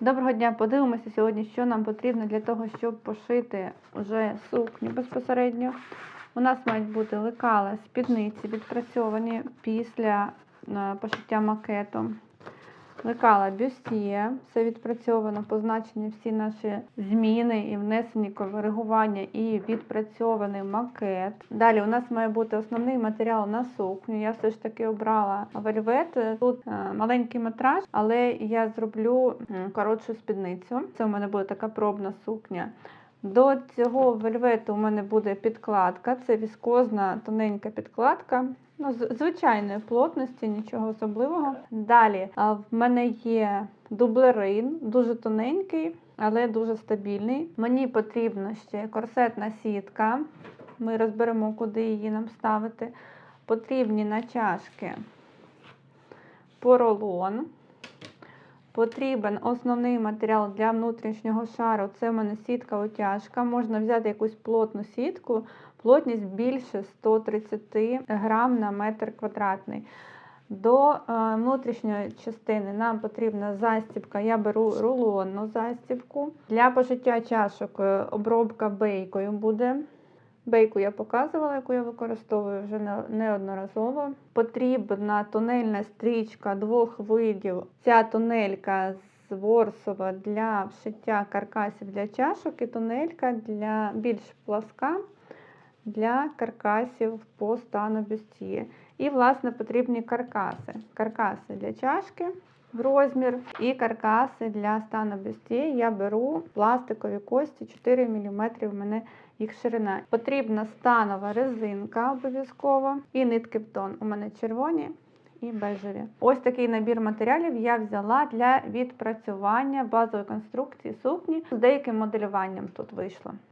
Доброго дня! Подивимося сьогодні, що нам потрібно для того, щоб пошити вже сукню безпосередньо. У нас мають бути лекала, спідниці відпрацьовані після е, пошиття макету. Лекала бюстіє, все відпрацьовано, позначені всі наші зміни і внесені коригування і відпрацьований макет. Далі у нас має бути основний матеріал на сукню. Я все ж таки обрала вельвет. Тут е, маленький метраж, але я зроблю коротшу спідницю. Це у мене буде така пробна сукня. До цього вельвету у мене буде підкладка. Це віскозна тоненька підкладка. Ну, звичайної плотності, нічого особливого. Далі в мене є дублерин, дуже тоненький, але дуже стабільний. Мені потрібна ще корсетна сітка. Ми розберемо, куди її нам ставити. Потрібні на чашки поролон. Потрібен основний матеріал для внутрішнього шару. Це в мене сітка утяжка. Можна взяти якусь плотну сітку, плотність більше 130 грам на метр квадратний. До е, внутрішньої частини нам потрібна застібка. Я беру рулонну застібку. Для пошиття чашок е, обробка бейкою буде. Бейку я показувала, яку я використовую вже неодноразово. Потрібна тунельна стрічка двох видів. Ця тунелька з ворсова для вшиття каркасів для чашок і тунелька для більш пласка для каркасів по стану бюстії. І, власне, потрібні каркаси. Каркаси для чашки в розмір і каркаси для стану бюстії. Я беру пластикові кості 4 мм в мене їх ширина. Потрібна станова резинка обов'язково і нитки в тон. У мене червоні і бежеві. Ось такий набір матеріалів я взяла для відпрацювання базової конструкції сукні з деяким моделюванням тут вийшло.